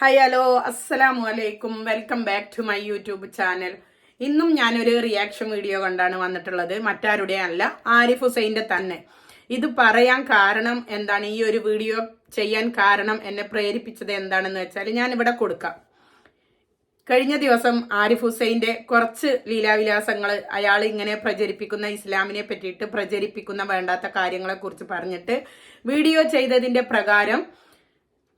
Hi hello അസ്സലാമു അലൈക്കും welcome back to my YouTube channel ഇന്നും ഞാനൊരു റിയാക്ഷൻ വീഡിയോ കണ്ടാണ് വന്നിട്ടുള്ളത്. മറ്റാരുടെ അല്ല ആരിഫ് ഹുസൈന്റെ തന്നെ. ഇത് പറയാൻ കാരണം എന്താണ്? ഈ ഒരു വീഡിയോ ചെയ്യാൻ കാരണം എന്നെ പ്രേരിപ്പിച്ചത് എന്താണെന്ന് വെച്ചാൽ ഞാൻ ഇവിടെ കൊടുക്കാം. കഴിഞ്ഞ ദിവസം ആരിഫ് ഹുസൈന്റെ കുറച്ച് ലീലാവിലാസങ്ങൾ അയാൾ ഇങ്ങനെ പ്രചരിപ്പിക്കുന്ന ഇസ്ലാമിനെ പറ്റിയിട്ട് പ്രചരിപ്പിക്കുന്ന വേണ്ടാത്ത കാര്യങ്ങളെക്കുറിച്ച് പറഞ്ഞിട്ട് വീഡിയോ ചെയ്തതിന്റെ പ്രകാരം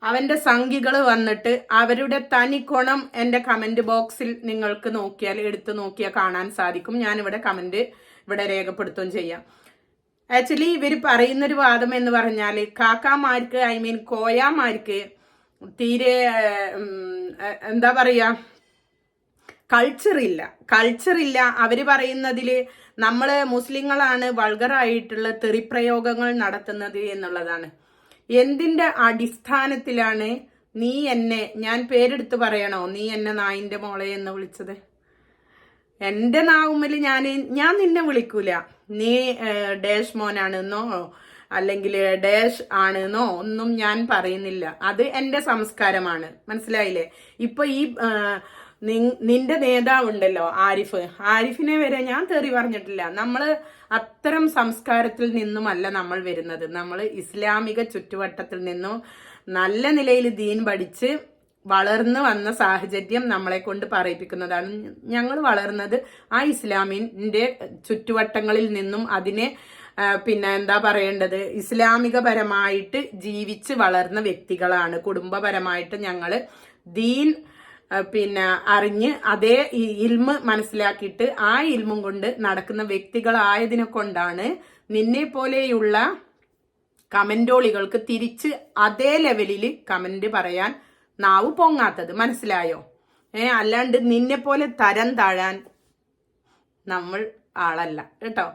അവന്റെ സംഖികൾ വന്നിട്ട് അവരുടെ തനിക്കൊണം എന്റെ കമന്റ് ബോക്സിൽ നിങ്ങൾക്ക് നോക്കിയാൽ എടുത്തു നോക്കിയാൽ കാണാൻ സാധിക്കും. ഞാൻ ഇവിടെ കമന്റ് ഇവിടെ രേഖപ്പെടുത്തുകയും ചെയ്യാം. ആക്ച്വലി ഇവർ പറയുന്നൊരു വാദം എന്ന് പറഞ്ഞാൽ കാക്കാമാർക്ക് ഐ മീൻ കോയാമാർക്ക് തീരെ എന്താ പറയാ കൾച്ചർ ഇല്ല. കൾച്ചർ ഇല്ല. നമ്മൾ മുസ്ലിങ്ങളാണ് വൾഗറായിട്ടുള്ള തെറിപ്രയോഗങ്ങൾ നടത്തുന്നത് എന്നുള്ളതാണ്. എന്തിന്റെ അടിസ്ഥാനത്തിലാണ് നീ എന്നെ ഞാൻ പേരെടുത്ത് പറയണോ? നീ എന്നെ നായിന്റെ മോളെ എന്ന് വിളിച്ചത്. എന്റെ നാവുമ്മൽ ഞാൻ ഞാൻ നിന്നെ വിളിക്കൂല. നീ ഡാഷ് മോനാണെന്നോ അല്ലെങ്കിൽ ഡാഷ് ആണെന്നോ ഒന്നും ഞാൻ പറയുന്നില്ല. അത് എന്റെ സംസ്കാരമാണ്. മനസ്സിലായില്ലേ? ഇപ്പൊ ഈ നിന്റെ നേതാവുണ്ടല്ലോ ആരിഫ്. ആരിഫിനെ വരെ ഞാൻ തെറി പറഞ്ഞിട്ടില്ല. നമ്മൾ അത്തരം സംസ്കാരത്തിൽ നിന്നുമല്ല നമ്മൾ വരുന്നത്. നമ്മൾ ഇസ്ലാമിക ചുറ്റുവട്ടത്തിൽ നിന്നും നല്ല നിലയിൽ ദീൻ പഠിച്ച് വളർന്നു വന്ന സാഹചര്യം നമ്മളെ കൊണ്ട് പറയിപ്പിക്കുന്നതാണ്. ഞങ്ങൾ വളർന്നത് ആ ഇസ്ലാമിന്റെ ചുറ്റുവട്ടങ്ങളിൽ നിന്നും അതിനെ പിന്നെ എന്താ പറയേണ്ടത്? ഇസ്ലാമികപരമായിട്ട് ജീവിച്ച് വളർന്ന വ്യക്തികളാണ്. കുടുംബപരമായിട്ട് ഞങ്ങൾ ദീൻ പിന്നെ അറിഞ്ഞ് അതേ ഇൽമ് മനസ്സിലാക്കിയിട്ട് ആ ഇൽമും കൊണ്ട് നടക്കുന്ന വ്യക്തികളായതിനെ കൊണ്ടാണ് നിന്നെ പോലെയുള്ള കമന്റോളികൾക്ക് തിരിച്ച് അതേ ലെവലിൽ കമന്റ് പറയാൻ നാവ് പൊങ്ങാത്തത്. മനസ്സിലായോ? ഏ അല്ലാണ്ട് നിന്നെ പോലെ തരം താഴാൻ നമ്മൾ ആളല്ല. കേട്ടോ?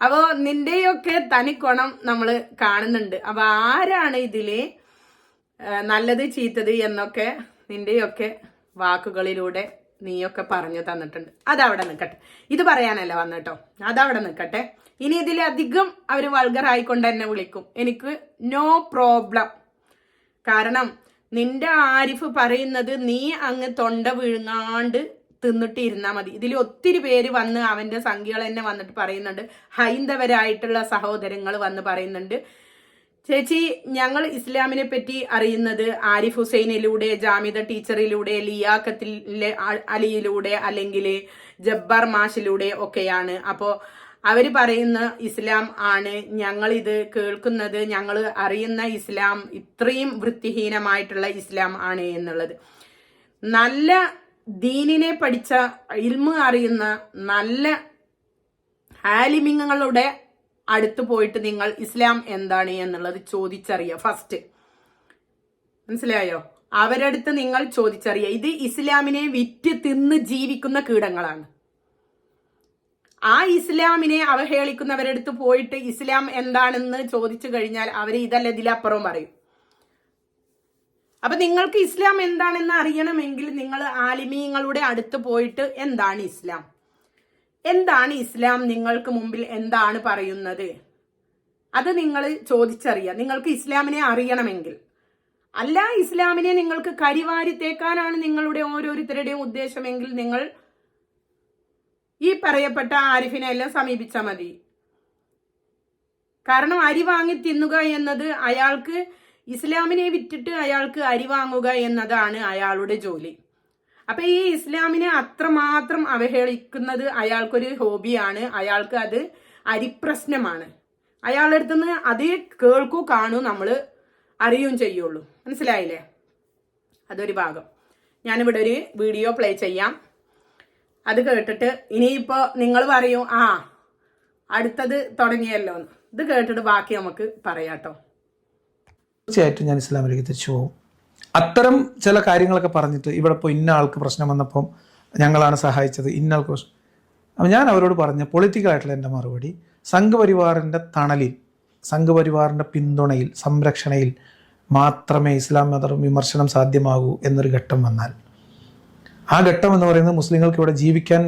അപ്പോ നിന്റെയൊക്കെ തനിക്കോണം നമ്മൾ കാണുന്നുണ്ട്. അപ്പോൾ ആരാണ് ഇതിൽ നല്ലത് ചീത്തത് എന്നൊക്കെ നിന്റെയൊക്കെ വാക്കുകളിലൂടെ നീയൊക്കെ പറഞ്ഞു തന്നിട്ടുണ്ട്. അതവിടെ നിൽക്കട്ടെ. ഇത് പറയാനല്ല വന്നിട്ടോ. അതവിടെ നിൽക്കട്ടെ. ഇനി ഇതിലധികം അവർ വൾഗർ ആയിക്കൊണ്ട് എന്നെ വിളിക്കും. എനിക്ക് നോ പ്രോബ്ലം കാരണം നിന്റെ ആരിഫ് പറയുന്നത് നീ അങ്ങ് തൊണ്ട വിഴുങ്ങാണ്ട് തിന്നിട്ട് ഇരുന്നാ മതി. ഇതിൽ ഒത്തിരി പേര് വന്ന് അവന്റെ സംഖ്യകൾ തന്നെ വന്നിട്ട് പറയുന്നുണ്ട്. ഹൈന്ദവരായിട്ടുള്ള സഹോദരങ്ങൾ വന്ന് പറയുന്നുണ്ട്. ചേച്ചി ഞങ്ങൾ ഇസ്ലാമിനെ പറ്റി അറിയുന്നത് ആരിഫ് ഹുസൈനിലൂടെ ജാമിദ ടീച്ചറിലൂടെ ലിയാഖത്തിൽ അലിയിലൂടെ അല്ലെങ്കിൽ ജബ്ബാർ മാഷിലൂടെ ഒക്കെയാണ്. അപ്പോൾ അവർ പറയുന്ന ഇസ്ലാം ആണ് ഞങ്ങൾ ഇത് കേൾക്കുന്നത് ഞങ്ങൾ അറിയുന്ന ഇസ്ലാം ഇത്രയും വൃത്തിഹീനമായിട്ടുള്ള ഇസ്ലാം ആണ് എന്നുള്ളത്. നല്ല ദീനിനെ പഠിച്ച ഇൽമ് അറിയുന്ന നല്ല ആലിമിങ്ങളുടെ അടുത്ത് പോയിട്ട് നിങ്ങൾ ഇസ്ലാം എന്താണ് എന്നുള്ളത് ചോദിച്ചറിയ. ഫസ്റ്റ് മനസ്സിലായോ? അവരടുത്ത് നിങ്ങൾ ചോദിച്ചറിയ. ഇത് ഇസ്ലാമിനെ വിറ്റ് തിന്ന് ജീവിക്കുന്ന കീടങ്ങളാണ്. ആ ഇസ്ലാമിനെ അവഹേളിക്കുന്നവരടുത്ത് പോയിട്ട് ഇസ്ലാം എന്താണെന്ന് ചോദിച്ചു കഴിഞ്ഞാൽ അവർ ഇതല്ല ഇതിലപ്പുറം പറയും. അപ്പൊ നിങ്ങൾക്ക് ഇസ്ലാം എന്താണെന്ന് അറിയണമെങ്കിൽ നിങ്ങൾ ആലിമീങ്ങളുടെ അടുത്ത് പോയിട്ട് എന്താണ് ഇസ്ലാം? എന്താണ് ഇസ്ലാം? നിങ്ങൾക്ക് മുമ്പിൽ എന്താണ് പറയുന്നത്? അത് നിങ്ങൾ ചോദിച്ചറിയുക. നിങ്ങൾക്ക് ഇസ്ലാമിനെ അറിയണമെങ്കിൽ. അല്ല ഇസ്ലാമിനെ നിങ്ങൾക്ക് കരിവാരി തേക്കാനാണ് നിങ്ങളുടെ ഓരോരുത്തരുടെയും ഉദ്ദേശമെങ്കിൽ നിങ്ങൾ ഈ പറയപ്പെട്ട ആരിഫിനെ എല്ലാം സമീപിച്ചാൽ മതി. കാരണം അരി വാങ്ങി തിന്നുക എന്നത് അയാൾക്ക് ഇസ്ലാമിനെ വിറ്റിട്ട് അയാൾക്ക് അരി വാങ്ങുക എന്നതാണ് അയാളുടെ ജോലി. അപ്പൊ ഈ ഇസ്ലാമിനെ അത്രമാത്രം അവഹേളിക്കുന്നത് അയാൾക്കൊരു ഹോബിയാണ്. അയാൾക്ക് അത് അരിപ്രശ്നമാണ്. അയാളുടെ അടുത്തുനിന്ന് അതേ കേൾക്കൂ കാണൂ നമ്മൾ അറിയുകയും ചെയ്യുള്ളൂ. മനസ്സിലായില്ലേ? അതൊരു ഭാഗം. ഞാനിവിടെ ഒരു വീഡിയോ പ്ലേ ചെയ്യാം. അത് കേട്ടിട്ട് ഇനിയിപ്പോ നിങ്ങൾ പറയും ആ അടുത്തത് തുടങ്ങിയല്ലോ ഇത് കേട്ടിട്ട് ബാക്കി നമുക്ക് പറയാട്ടോ. തീർച്ചയായിട്ടും ഞാൻ ഇസ്ലാമിലേക്ക് തിരിച്ചു പോകും. അത്തരം ചില കാര്യങ്ങളൊക്കെ പറഞ്ഞിട്ട് ഇവിടെ ഇപ്പോൾ ഇന്ന ആൾക്ക് പ്രശ്നം വന്നപ്പം ഞങ്ങളാണ് സഹായിച്ചത് ഇന്ന ആൾക്ക് പ്രശ്നം. അപ്പം ഞാൻ അവരോട് പറഞ്ഞ പൊളിറ്റിക്കലായിട്ടുള്ള എന്റെ മറുപടി സംഘപരിവാറിന്റെ തണലിൽ സംഘപരിവാറിന്റെ പിന്തുണയിൽ സംരക്ഷണയിൽ മാത്രമേ ഇസ്ലാം മത വിമർശനം സാധ്യമാകൂ എന്നൊരു ഘട്ടം വന്നാൽ. ആ ഘട്ടം എന്ന് പറയുന്നത് മുസ്ലിങ്ങൾക്ക് ഇവിടെ ജീവിക്കാൻ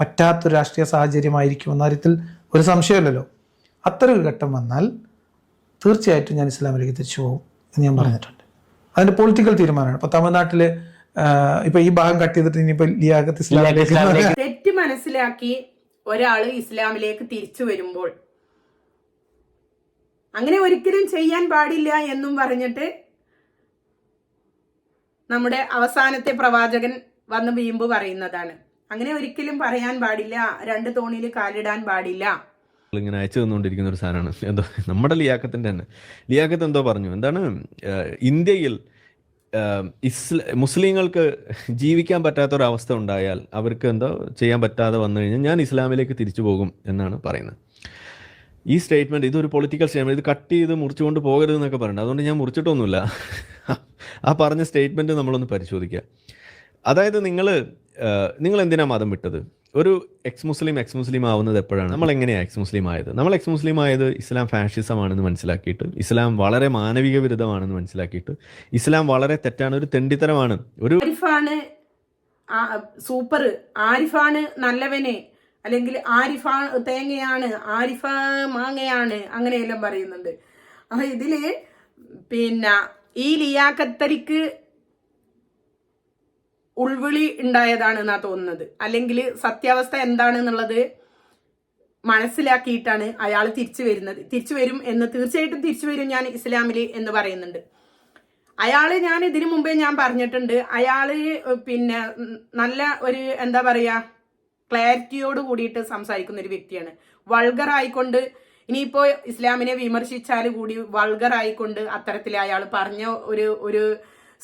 പറ്റാത്തൊരു രാഷ്ട്രീയ സാഹചര്യമായിരിക്കും എന്ന കാര്യത്തിൽ ഒരു സംശയമില്ലല്ലോ. അത്തരം ഒരു ഘട്ടം വന്നാൽ തീർച്ചയായിട്ടും ഞാൻ ഇസ്ലാമിലേക്ക് തിരിച്ചു പോകും എന്ന് ഞാൻ പറഞ്ഞിട്ടുണ്ട്. അതിന്റെ പൊളിറ്റിക്കൽ തീരുമാനമാണ്. ഇപ്പൊ തമിഴ്നാട്ടിൽ ഇപ്പൊ ഈ ഭാഗം കട്ട് ചെയ്തിട്ട് ഇനിയിപ്പോ ലിയാഖത്ത് ഇസ്ലാമിലേക്ക് തെറ്റ് മനസ്സിലാക്കി ഒരാൾ ഇസ്ലാമിലേക്ക് തിരിച്ചു വരുമ്പോൾ. അങ്ങനെ ഒരിക്കലും ചെയ്യാൻ പാടില്ല എന്നും പറഞ്ഞിട്ട് നമ്മുടെ അവസാനത്തെ പ്രവാചകൻ വന്ന് വീമ്പ് പറയുന്നതാണ്. അങ്ങനെ ഒരിക്കലും പറയാൻ പാടില്ല രണ്ട് തോണിയിൽ കാലിടാൻ പാടില്ല. ഇങ്ങനെ അയച്ചു തന്നുകൊണ്ടിരിക്കുന്ന ഒരു സാധനമാണ്. എന്തോ നമ്മുടെ ലിയാക്കത്തിന്റെ തന്നെ. ലിയാക്കത്ത് എന്തോ പറഞ്ഞു എന്താണ് ഇന്ത്യയിൽ ഇസ്ല മുസ്ലിങ്ങൾക്ക് ജീവിക്കാൻ പറ്റാത്ത ഒരു അവസ്ഥ ഉണ്ടായാൽ അവർക്ക് എന്തോ ചെയ്യാൻ പറ്റാതെ വന്നു കഴിഞ്ഞാൽ ഞാൻ ഇസ്ലാമിലേക്ക് തിരിച്ചു പോകും എന്നാണ് പറയുന്നത്. ഈ സ്റ്റേറ്റ്മെന്റ് ഇതൊരു പൊളിറ്റിക്കൽ സ്റ്റേറ്റ്മെന്റ് ഇത് കട്ട് ചെയ്ത് മുറിച്ചുകൊണ്ട് പോകരുത് എന്നൊക്കെ പറയുന്നത്. അതുകൊണ്ട് ഞാൻ മുറിച്ചിട്ടൊന്നുമില്ല. ആ പറഞ്ഞ സ്റ്റേറ്റ്മെന്റ് നമ്മളൊന്ന് പരിശോധിക്കുക അതായത് നിങ്ങൾ നിങ്ങൾ എന്തിനാണ് മതം വിട്ടത്? ഒരു എക്സ് മുസ്ലിം എക്സ് മുസ്ലിം ആവുന്നത് എപ്പോഴാണ്? നമ്മൾ എങ്ങനെയാണ് എക്സ് മുസ്ലിം ആയത് നമ്മൾ എക്സ് മുസ്ലിം ആയത് ഇസ്ലാം ഫാഷിസം ആണെന്ന് മനസ്സിലാക്കിയിട്ട് ഇസ്ലാം വളരെ മാനവിക വിരുദ്ധമാണെന്ന് മനസ്സിലാക്കിയിട്ട് ഇസ്ലാം വളരെ തെറ്റാണ് ഒരു തെണ്ടിത്തരമാണ്. ഒരു ആരിഫാണ് സൂപ്പർ. ആരിഫാണ് നല്ലവനെ അല്ലെങ്കിൽ ആരിഫാ തേങ്ങയാണ് ആരിഫ മാങ്ങയാണ് അങ്ങനെയെല്ലാം പറയുന്നുണ്ട്. അപ്പൊ ഇതിൽ പിന്നെ ഈ ലിയാക്കത്തരിക്ക് ഉൾവിളി ഉണ്ടായതാണ് എന്നാ തോന്നുന്നത്. അല്ലെങ്കിൽ സത്യാവസ്ഥ എന്താണെന്നുള്ളത് മനസ്സിലാക്കിയിട്ടാണ് അയാൾ തിരിച്ചു വരുന്നത്. തിരിച്ചു വരും എന്ന് തീർച്ചയായിട്ടും തിരിച്ചു വരും ഞാൻ ഇസ്ലാമിൽ എന്ന് പറയുന്നുണ്ട്. അയാൾ ഞാൻ ഇതിനു മുമ്പേ ഞാൻ പറഞ്ഞിട്ടുണ്ട്. അയാൾ പിന്നെ നല്ല ഒരു എന്താ പറയാ ക്ലാരിറ്റിയോട് കൂടിയിട്ട് സംസാരിക്കുന്ന ഒരു വ്യക്തിയാണ്. വൾഗർ ആയിക്കൊണ്ട് ഇനിയിപ്പോ ഇസ്ലാമിനെ വിമർശിച്ചാൽ കൂടി വൾഗർ ആയിക്കൊണ്ട് അത്തരത്തിൽ അയാൾ പറഞ്ഞ ഒരു ഒരു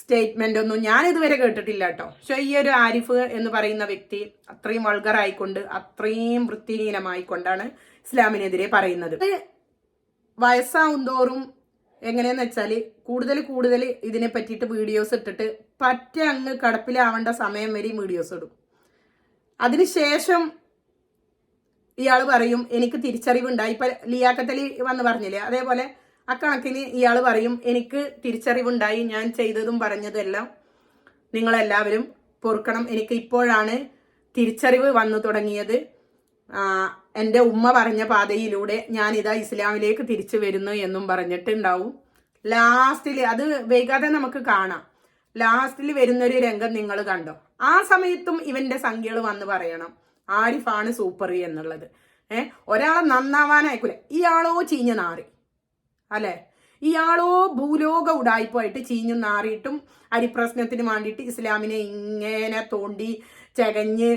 സ്റ്റേറ്റ്മെന്റ് ഒന്നും ഞാൻ ഇതുവരെ കേട്ടിട്ടില്ല കേട്ടോ പക്ഷെ ഈ ഒരു ആരിഫ് എന്ന് പറയുന്ന വ്യക്തി അത്രയും വൾഗറായിക്കൊണ്ട് അത്രയും വൃത്തിഹീനമായിക്കൊണ്ടാണ് ഇസ്ലാമിനെതിരെ പറയുന്നത്. വയസ്സാവും തോറും എങ്ങനെയെന്ന് വെച്ചാൽ കൂടുതൽ കൂടുതൽ ഇതിനെ പറ്റിയിട്ട് വീഡിയോസ് ഇട്ടിട്ട് പറ്റ അങ്ങ് കടപ്പിലാവേണ്ട സമയം വരെയും വീഡിയോസ് ഇടും. അതിനുശേഷം ഇയാൾ പറയും എനിക്ക് തിരിച്ചറിവുണ്ടായി. ഇപ്പൊ ലിയാക്കത്തലി വന്ന് പറഞ്ഞില്ലേ അതേപോലെ അക്കണക്കിന് ഇയാൾ പറയും എനിക്ക് തിരിച്ചറിവുണ്ടായി ഞാൻ ചെയ്തതും പറഞ്ഞതും എല്ലാം നിങ്ങളെല്ലാവരും പൊറുക്കണം. എനിക്ക് ഇപ്പോഴാണ് തിരിച്ചറിവ് വന്നു തുടങ്ങിയത്. എന്റെ ഉമ്മ പറഞ്ഞ പാതയിലൂടെ ഞാൻ ഇതാ ഇസ്ലാമിലേക്ക് തിരിച്ചു വരുന്നു എന്നും പറഞ്ഞിട്ടുണ്ടാവും. ലാസ്റ്റിൽ അത് വൈകാതെ നമുക്ക് കാണാം. ലാസ്റ്റിൽ വരുന്നൊരു രംഗം നിങ്ങൾ കണ്ടോ? ആ സമയത്തും ഇവന്റെ സംഖ്യകൾ വന്ന് പറയണം. ആരിഫാണ് സൂപ്പർ എന്നുള്ളത്. ഏഹ് ഒരാളെ നന്നാവാനായിക്കൂല. ഇയാളോ ചീഞ്ഞ നാറി. അല്ലെ? ഇയാളോ ഭൂലോക ഉടായ്പായിട്ട് ചീഞ്ഞു നാറിയിട്ടും അരിപ്രശ്നത്തിന് വേണ്ടിയിട്ട് ഇസ്ലാമിനെ ഇങ്ങനെ തോണ്ടി ചകഞ്ഞ്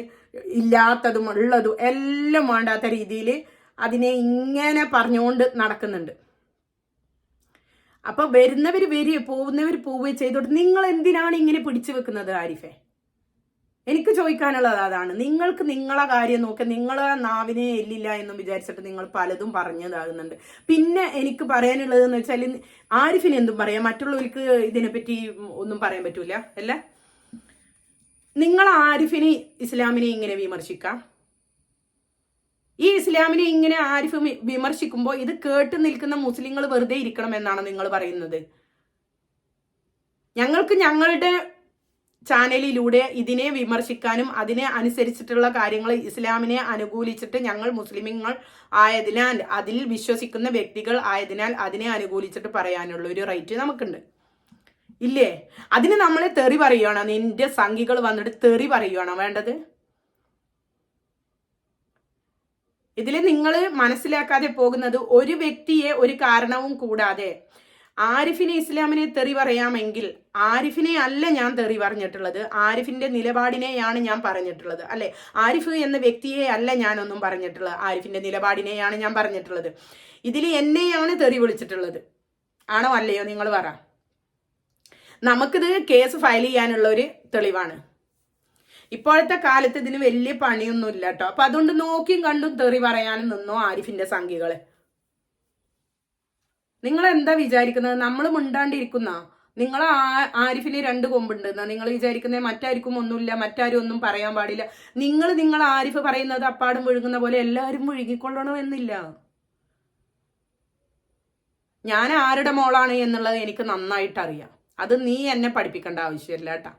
ഇല്ലാത്തതും ഉള്ളതും എല്ലാം വേണ്ടാത്ത രീതിയിൽ അതിനെ ഇങ്ങനെ പറഞ്ഞുകൊണ്ട് നടക്കുന്നുണ്ട്. അപ്പൊ വരുന്നവർ വരിക പോകുന്നവർ പോവുകയും ചെയ്തോട്ട് നിങ്ങൾ എന്തിനാണ് ഇങ്ങനെ പിടിച്ചു വെക്കുന്നത് ആരിഫെ? എനിക്ക് ചോദിക്കാനുള്ളത് അതാണ്. നിങ്ങൾക്ക് നിങ്ങളെ കാര്യം നോക്കി നിങ്ങളെ നാവിനെ എല്ലില്ല എന്നും വിചാരിച്ചിട്ട് നിങ്ങൾ പലതും പറഞ്ഞതാകുന്നുണ്ട്. പിന്നെ എനിക്ക് പറയാനുള്ളത് എന്ന് വെച്ചാൽ ആരിഫിന് എന്തും പറയാം. മറ്റുള്ളവർക്ക് ഇതിനെപ്പറ്റി ഒന്നും പറയാൻ പറ്റൂല അല്ല? നിങ്ങൾ ആരിഫിനെ ഇസ്ലാമിനെ ഇങ്ങനെ വിമർശിക്കാം? ഈ ഇസ്ലാമിനെ ഇങ്ങനെ ആരിഫ് വിമർശിക്കുമ്പോൾ ഇത് കേട്ട് നിൽക്കുന്ന മുസ്ലിങ്ങൾ വെറുതെ ഇരിക്കണം എന്നാണ് നിങ്ങൾ പറയുന്നത്. ഞങ്ങൾക്ക് ഞങ്ങളുടെ ചാനലിലൂടെ ഇതിനെ വിമർശിക്കാനും അതിനെ അനുസരിച്ചിട്ടുള്ള കാര്യങ്ങൾ ഇസ്ലാമിനെ അനുകൂലിച്ചിട്ട് ഞങ്ങൾ മുസ്ലിമുകൾ ആയതിനാൽ അതിൽ വിശ്വസിക്കുന്ന വ്യക്തികൾ ആയതിനാൽ അതിനെ അനുകൂലിച്ചിട്ട് പറയാനുള്ള ഒരു റൈറ്റ് നമുക്കുണ്ട്. ഇല്ലേ? അതിന് നമ്മൾ തെറി പറയുകയാണോ നിന്റെ സംഘികൾ വന്നിട്ട് തെറി പറയുകയാണോ വേണ്ടത്? ഇതിൽ നിങ്ങൾ മനസ്സിലാക്കാതെ പോകുന്നത് ഒരു വ്യക്തിയെ ഒരു കാരണവും കൂടാതെ ആരിഫിനെ ഇസ്ലാമിനെ തെറി പറയാമെങ്കിൽ ആരിഫിനെ അല്ല ഞാൻ തെറി പറഞ്ഞിട്ടുള്ളത്. ആരിഫിന്റെ നിലപാടിനെയാണ് ഞാൻ പറഞ്ഞിട്ടുള്ളത്. അല്ലെ? ആരിഫ് എന്ന വ്യക്തിയെ അല്ല ഞാനൊന്നും പറഞ്ഞിട്ടുള്ളത്. ആരിഫിന്റെ നിലപാടിനെയാണ് ഞാൻ പറഞ്ഞിട്ടുള്ളത്. ഇതിൽ എന്നെയാണ് തെറി വിളിച്ചിട്ടുള്ളത്. ആണോ അല്ലയോ? നിങ്ങൾ പറ. നമുക്കിത് കേസ് ഫയൽ ചെയ്യാനുള്ള ഒരു തെളിവാണ്. ഇപ്പോഴത്തെ കാലത്ത് ഇതിന് വലിയ പണിയൊന്നും ഇല്ല കേട്ടോ. അപ്പൊ അതുകൊണ്ട് നോക്കിയും കണ്ടും തെറി പറയാനും നിന്നോ ആരിഫിന്റെ സംഖ്യകൾ? നിങ്ങൾ എന്താ വിചാരിക്കുന്നത്? നമ്മൾ മിണ്ടാണ്ടിരിക്കുന്ന. നിങ്ങൾ ആരിഫിന് രണ്ട് കൊമ്പുണ്ട്. എന്നാ നിങ്ങൾ വിചാരിക്കുന്നത് മറ്റാർക്കും ഒന്നുമില്ല മറ്റാരും ഒന്നും പറയാൻ പാടില്ല. നിങ്ങൾ നിങ്ങൾ ആരിഫ് പറയുന്നത് അപ്പാടും വിഴുങ്ങുന്ന പോലെ എല്ലാവരും വിഴുകിക്കൊള്ളണം എന്നില്ല ഞാൻ ആരുടെ മോളാണ് എന്നുള്ളത് എനിക്ക് നന്നായിട്ട് അറിയാം അത് നീ എന്നെ പഠിപ്പിക്കേണ്ട ആവശ്യമില്ല കേട്ടാ.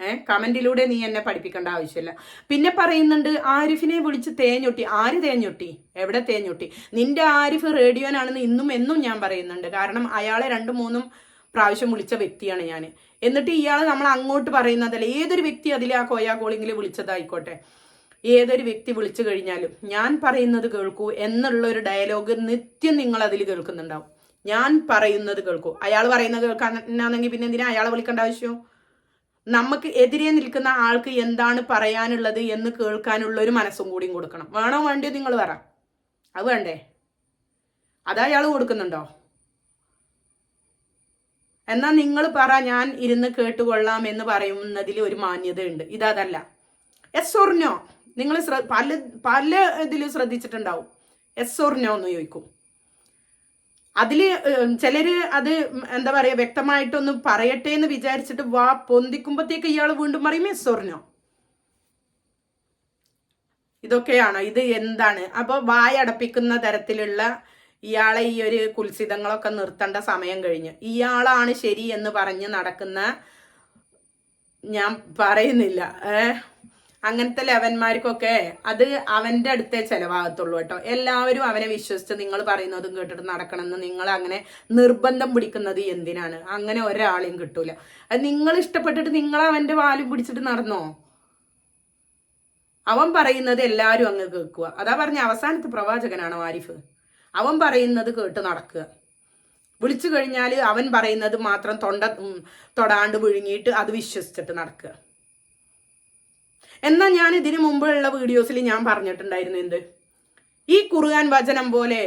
ഏഹ് കമന്റിലൂടെ നീ എന്നെ പഠിപ്പിക്കേണ്ട ആവശ്യമില്ല. പിന്നെ പറയുന്നുണ്ട് ആരിഫിനെ വിളിച്ച് തേഞ്ഞൊട്ടി. ആര് തേഞ്ഞൊട്ടി? എവിടെ തേഞ്ഞൊട്ടി? നിന്റെ ആരിഫ് റേഡിയോനാണെന്ന് ഇന്നും എന്നും ഞാൻ പറയുന്നുണ്ട്. കാരണം അയാളെ രണ്ടും മൂന്നും പ്രാവശ്യം വിളിച്ച വ്യക്തിയാണ് ഞാൻ എന്നിട്ട് ഇയാൾ നമ്മൾ അങ്ങോട്ട് പറയുന്നതല്ല. ഏതൊരു വ്യക്തി അതിൽ ആ കോയാ കോളിങ്ങിൽ വിളിച്ചതായിക്കോട്ടെ. ഏതൊരു വ്യക്തി വിളിച്ചു കഴിഞ്ഞാലും ഞാൻ പറയുന്നത് കേൾക്കൂ എന്നുള്ള ഒരു ഡയലോഗ് നിത്യം നിങ്ങൾ അതിൽ കേൾക്കുന്നുണ്ടാവും. ഞാൻ പറയുന്നത് കേൾക്കൂ. അയാൾ പറയുന്നത് കേൾക്കാനാണെങ്കിൽ പിന്നെ എന്തിനാ അയാളെ വിളിക്കേണ്ട ആവശ്യം? നമുക്ക് എതിരെ നിൽക്കുന്ന ആൾക്ക് എന്താണ് പറയാനുള്ളത് എന്ന് കേൾക്കാനുള്ള ഒരു മനസ്സും കൂടിയും കൊടുക്കണം. വേണോ വേണ്ടിയോ നിങ്ങൾ പറ. അത് വേണ്ടേ? അത് അയാൾ കൊടുക്കുന്നുണ്ടോ? എന്നാൽ നിങ്ങൾ പറ ഞാൻ ഇരുന്ന് കേട്ടുകൊള്ളാം എന്ന് പറയുന്നതിൽ ഒരു മാന്യതയുണ്ട്. ഇതല്ല എസ് ഒറിഞ്ഞോ നിങ്ങൾ പല പല ഇതിലും ശ്രദ്ധിച്ചിട്ടുണ്ടാവും. എസ് ഒറിഞ്ഞോ എന്ന് ചോദിക്കും. അതിൽ ചിലർ അത് എന്താ പറയാ വ്യക്തമായിട്ടൊന്ന് പറയട്ടെ എന്ന് വിചാരിച്ചിട്ട് വാ പൊന്തിക്കുമ്പോഴത്തേക്ക് ഇയാൾ വീണ്ടും പറയും എസ് ഇതൊക്കെയാണോ. ഇത് എന്താണ്? അപ്പോൾ വായടപ്പിക്കുന്ന തരത്തിലുള്ള ഇയാളെ ഈ ഒരു കുൽസിതങ്ങളൊക്കെ നിർത്തേണ്ട സമയം കഴിഞ്ഞു. ഇയാളാണ് ശരി എന്ന് പറഞ്ഞ് നടക്കുന്ന ഞാൻ പറയുന്നില്ല. ഏ അങ്ങനത്തെ ലെവന്മാർക്കൊക്കെ അത് അവന്റെ അടുത്തേ ചെലവാകത്തുള്ളൂ കേട്ടോ. എല്ലാവരും അവനെ വിശ്വസിച്ച് നിങ്ങൾ പറയുന്നതും കേട്ടിട്ട് നടക്കണമെന്ന് നിങ്ങൾ അങ്ങനെ നിർബന്ധം പിടിക്കുന്നത് എന്തിനാണ്? അങ്ങനെ ഒരാളെയും കിട്ടൂല. അത് നിങ്ങൾ ഇഷ്ടപ്പെട്ടിട്ട് നിങ്ങൾ അവന്റെ വാലും പിടിച്ചിട്ട് നടന്നോ? അവൻ പറയുന്നത് എല്ലാവരും അങ്ങ് കേൾക്കുക. അതാ പറഞ്ഞ അവസാനത്തെ പ്രവാചകനാണ് ആരിഫ് അവൻ പറയുന്നത് കേട്ട് നടക്കുക. വിളിച്ചു കഴിഞ്ഞാൽ അവൻ പറയുന്നത് മാത്രം തൊണ്ട തൊടാണ്ട് വിഴുങ്ങിയിട്ട് അത് വിശ്വസിച്ചിട്ട് നടക്കുക. എന്നാൽ ഞാൻ ഇതിനു മുമ്പുള്ള വീഡിയോസിൽ ഞാൻ പറഞ്ഞിട്ടുണ്ടായിരുന്നു എന്ത്? ഈ കുറുകാൻ വചനം പോലെ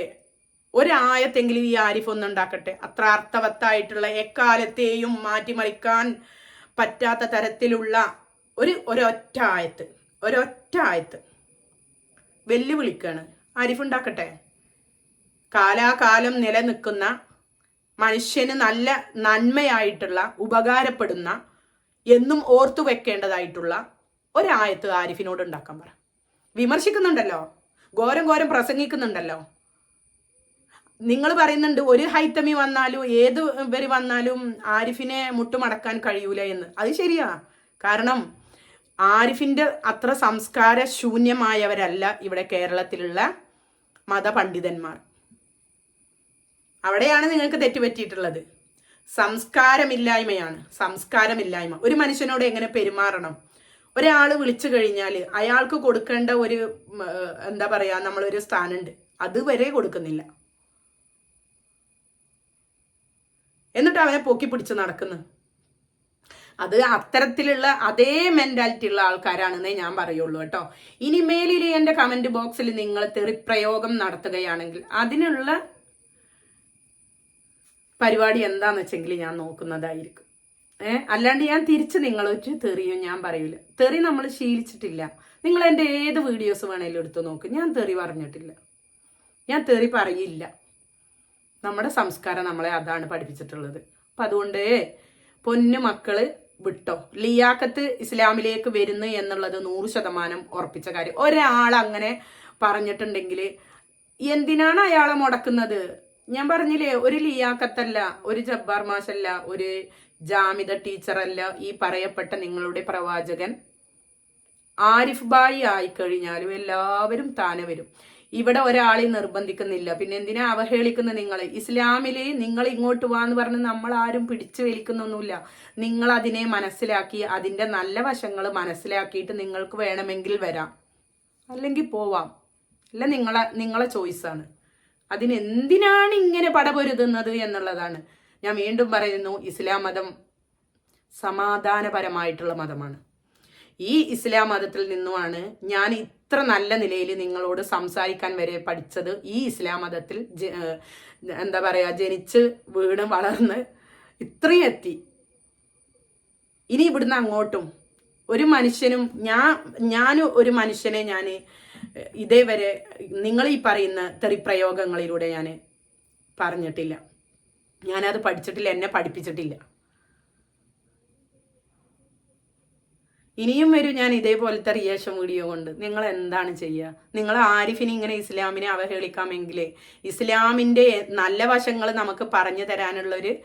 ഒരായത്തെങ്കിലും ഈ ആരിഫ് ഒന്നുണ്ടാക്കട്ടെ അത്ര അർത്ഥവത്തായിട്ടുള്ള എക്കാലത്തെയും മാറ്റിമറിക്കാൻ പറ്റാത്ത തരത്തിലുള്ള ഒരു ഒരൊറ്റ ആയത്ത് ഒരൊറ്റ ആയത്ത്. വെല്ലുവിളിക്കാണ്. ആരിഫ് ഉണ്ടാക്കട്ടെ. കാലാകാലം നിലനിൽക്കുന്ന മനുഷ്യന് നല്ല നന്മയായിട്ടുള്ള ഉപകാരപ്പെടുന്ന എന്നും ഓർത്തു വെക്കേണ്ടതായിട്ടുള്ള ഒരായത്ത് ആരിഫിനോട് ഉണ്ടാക്കാൻ പറ. വിമർശിക്കുന്നുണ്ടല്ലോ. ഘോരം ഘോരം പ്രസംഗിക്കുന്നുണ്ടല്ലോ. നിങ്ങൾ പറയുന്നുണ്ട് ഒരു ഹൈത്തമി വന്നാലും ഏത് ഇവർ വന്നാലും ആരിഫിനെ മുട്ടുമടക്കാൻ കഴിയൂല എന്ന്. അത് ശരിയാ. കാരണം ആരിഫിന്റെ അത്ര സംസ്കാര ശൂന്യമായവരല്ല ഇവിടെ കേരളത്തിലുള്ള മതപണ്ഡിതന്മാർ. അവിടെയാണ് നിങ്ങൾക്ക് തെറ്റുപറ്റിയിട്ടുള്ളത്. സംസ്കാരമില്ലായ്മയാണ്. സംസ്കാരമില്ലായ്മ. ഒരു മനുഷ്യനോട് എങ്ങനെ പെരുമാറണം? ഒരാൾ വിളിച്ചു കഴിഞ്ഞാൽ അയാൾക്ക് കൊടുക്കേണ്ട ഒരു എന്താ പറയുക നമ്മളൊരു സ്ഥാനമുണ്ട് അതുവരെ കൊടുക്കുന്നില്ല. എന്നിട്ട് അവനെ പൊക്കി പിടിച്ച് നടക്കുന്നു. അത് അത്തരത്തിലുള്ള അതേ മെന്റാലിറ്റി ഉള്ള ആൾക്കാരാണെന്നേ ഞാൻ പറയുള്ളൂ കേട്ടോ. ഇനി മേലിൽ എന്റെ കമന്റ് ബോക്സിൽ നിങ്ങൾ തെറിപ്രയോഗം നടത്തുകയാണെങ്കിൽ അതിനുള്ള പരിപാടി എന്താന്ന് വെച്ചെങ്കിൽ ഞാൻ നോക്കുന്നതായിരിക്കും. ഏ? അല്ലാണ്ട് ഞാൻ തിരിച്ച് നിങ്ങളൊരു തെറിയും ഞാൻ പറയൂല. തെറി നമ്മൾ ശീലിച്ചിട്ടില്ല. നിങ്ങൾ എന്റെ ഏത് വീഡിയോസ് വേണേലും എടുത്തു നോക്ക്. ഞാൻ തെറി പറഞ്ഞിട്ടില്ല. ഞാൻ തെറി പറയില്ല. നമ്മുടെ സംസ്കാരം നമ്മളെ അതാണ് പഠിപ്പിച്ചിട്ടുള്ളത്. അപ്പം അതുകൊണ്ട് പൊന്നു മക്കൾ വിട്ടോ. ലിയാക്കത്ത് ഇസ്ലാമിലേക്ക് വരുന്നു എന്നുള്ളത് നൂറ് ശതമാനം ഉറപ്പിച്ച കാര്യം. ഒരാൾ അങ്ങനെ പറഞ്ഞിട്ടുണ്ടെങ്കിൽ എന്തിനാണ് അയാളെ മുടക്കുന്നത്? ഞാൻ പറഞ്ഞില്ലേ ഒരു ലിയാക്കത്തല്ല ഒരു ജബ്ബാർ മാഷല്ല ഒരു ജാമിദ ടീച്ചറല്ല ഈ പറയപ്പെട്ട നിങ്ങളുടെ പ്രവാചകൻ. ആരിഫ് ബായി ആയിക്കഴിഞ്ഞാലും എല്ലാവരും താനെ വരും. ഇവിടെ ഒരാളെ നിർബന്ധിക്കുന്നില്ല. പിന്നെ എന്തിനാ അവഹേളിക്കുന്ന നിങ്ങൾ ഇസ്ലാമിലെ നിങ്ങൾ ഇങ്ങോട്ട് വാന്ന് പറഞ്ഞ് നമ്മൾ ആരും പിടിച്ചു വലിക്കുന്നൊന്നുമില്ല. നിങ്ങൾ അതിനെ മനസ്സിലാക്കി അതിന്റെ നല്ല വശങ്ങൾ മനസ്സിലാക്കിയിട്ട് നിങ്ങൾക്ക് വേണമെങ്കിൽ വരാം. അല്ലെങ്കിൽ പോവാം. അല്ല നിങ്ങളെ നിങ്ങളെ ചോയ്സാണ് അതിനെന്തിനാണ് ഇങ്ങനെ പടപൊരുതുന്നത് എന്നുള്ളതാണ്. ഞാൻ വീണ്ടും പറയുന്നു ഇസ്ലാം മതം സമാധാനപരമായിട്ടുള്ള മതമാണ്. ഈ ഇസ്ലാം മതത്തിൽ നിന്നുമാണ് ഞാൻ ഇത്ര നല്ല നിലയിൽ നിങ്ങളോട് സംസാരിക്കാൻ വരെ പഠിച്ചത്. ഈ ഇസ്ലാം മതത്തിൽ എന്താ പറയുക ജനിച്ച് വീണ് വളർന്ന് ഇത്രയും എത്തി. ഇനി ഇവിടുന്ന് അങ്ങോട്ടും ഒരു മനുഷ്യനും ഞാൻ ഞാനും ഒരു മനുഷ്യനെ ഞാൻ ഇതേവരെ നിങ്ങൾ ഈ പറയുന്ന തെറിപ്രയോഗങ്ങളിലൂടെ ഞാൻ പറഞ്ഞിട്ടില്ല. ഞാനത് പഠിച്ചിട്ടില്ല എന്നെ പഠിപ്പിച്ചിട്ടില്ല. ഇനിയും വരും ഞാൻ ഇതേപോലത്തെ റിയേഷൻ വീഡിയോ കൊണ്ട്. നിങ്ങൾ എന്താണ് ചെയ്യുക നിങ്ങൾ ആരിഫിന് ഇങ്ങനെ ഇസ്ലാമിനെ അവഹേളിക്കാമെങ്കിലേ ഇസ്ലാമിന്റെ നല്ല വശങ്ങൾ നമുക്ക് പറഞ്ഞു തരാനുള്ളൊരു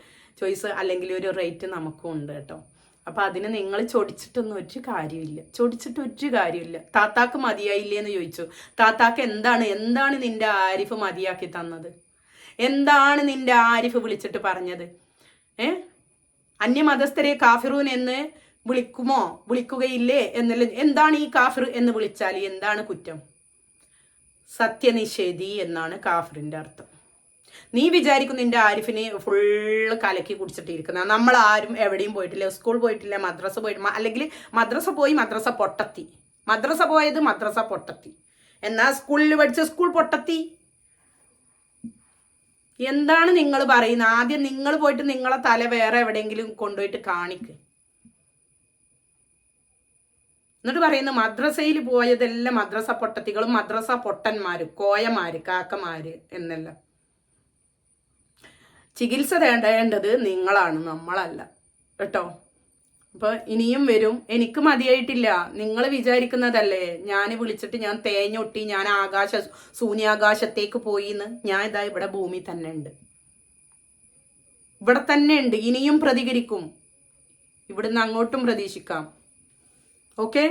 ചോയ്സ് അല്ലെങ്കിൽ ഒരു റേറ്റ് നമുക്കും ഉണ്ട് കേട്ടോ. അപ്പം അതിന് നിങ്ങൾ ചൊടിച്ചിട്ടൊന്നും ഒരു കാര്യമില്ല. ചൊടിച്ചിട്ട് ഒരു കാര്യമില്ല. താത്താക്ക് മതിയായില്ലേ എന്ന് ചോദിച്ചു. താത്താക്ക് എന്താണ് എന്താണ് നിന്റെ ആരിഫ് മതിയാക്കി തന്നത്? എന്താണ് നിന്റെ ആരിഫ് വിളിച്ചിട്ട് പറഞ്ഞത്? ഏ? അന്യമതസ്ഥരെ കാഫിറൂൻ എന്ന് വിളിക്കുമോ? വിളിക്കുകയില്ലേ എന്നല്ല. എന്താണ് ഈ കാഫിർ എന്ന് വിളിച്ചാൽ എന്താണ് കുറ്റം? സത്യനിഷേധി എന്നാണ് കാഫിറിന്റെ അർത്ഥം. നീ വിചാരിക്കും നിന്റെ ആരിഫിനെ ഫുള്ള് കലക്കി കുടിച്ചിട്ടിരിക്കുന്ന. നമ്മൾ ആരും എവിടെയും പോയിട്ടില്ല. സ്കൂൾ പോയിട്ടില്ല മദ്രസ പോയിട്ടില്ല അല്ലെങ്കിൽ മദ്രസ പോയി മദ്രസ പൊട്ടത്തി. മദ്രസ പോയത് മദ്രസ പൊട്ടത്തി. എന്നാ സ്കൂളിൽ പഠിച്ച സ്കൂൾ പൊട്ടത്തി? എന്താണ് നിങ്ങൾ പറയുന്നത്? ആദ്യം നിങ്ങൾ പോയിട്ട് നിങ്ങളെ തല വേറെ എവിടെയെങ്കിലും കൊണ്ടുപോയിട്ട് കാണിക്ക്. എന്നിട്ട് പറയുന്നു മദ്രസയിൽ പോയതെല്ലാം മദ്രസ പൊട്ടത്തികളും മദ്രസ പൊട്ടന്മാര് കോയമാര് കാക്കമാര് എന്നെല്ലാം. ചികിത്സ തേണ്ടേണ്ടത് നിങ്ങളാണ് നമ്മളല്ല. കേട്ടോ? അപ്പൊ ഇനിയും വരും. എനിക്ക് മതിയായിട്ടില്ല. നിങ്ങൾ വിചാരിക്കുന്നതല്ലേ? ഞാൻ വിളിച്ചിട്ട് ഞാൻ തേഞ്ഞൊട്ടി ഞാൻ ആകാശ ശൂന്യാകാശത്തേക്ക് പോയി എന്ന് ഞാൻ ഇതാ ഇവിടെ ഭൂമി തന്നെ ഉണ്ട്. ഇവിടെ തന്നെ ഉണ്ട്. ഇനിയും പ്രതികരിക്കും. ഇവിടുന്ന് അങ്ങോട്ടും പ്രതീക്ഷിക്കാം. ഓക്കെ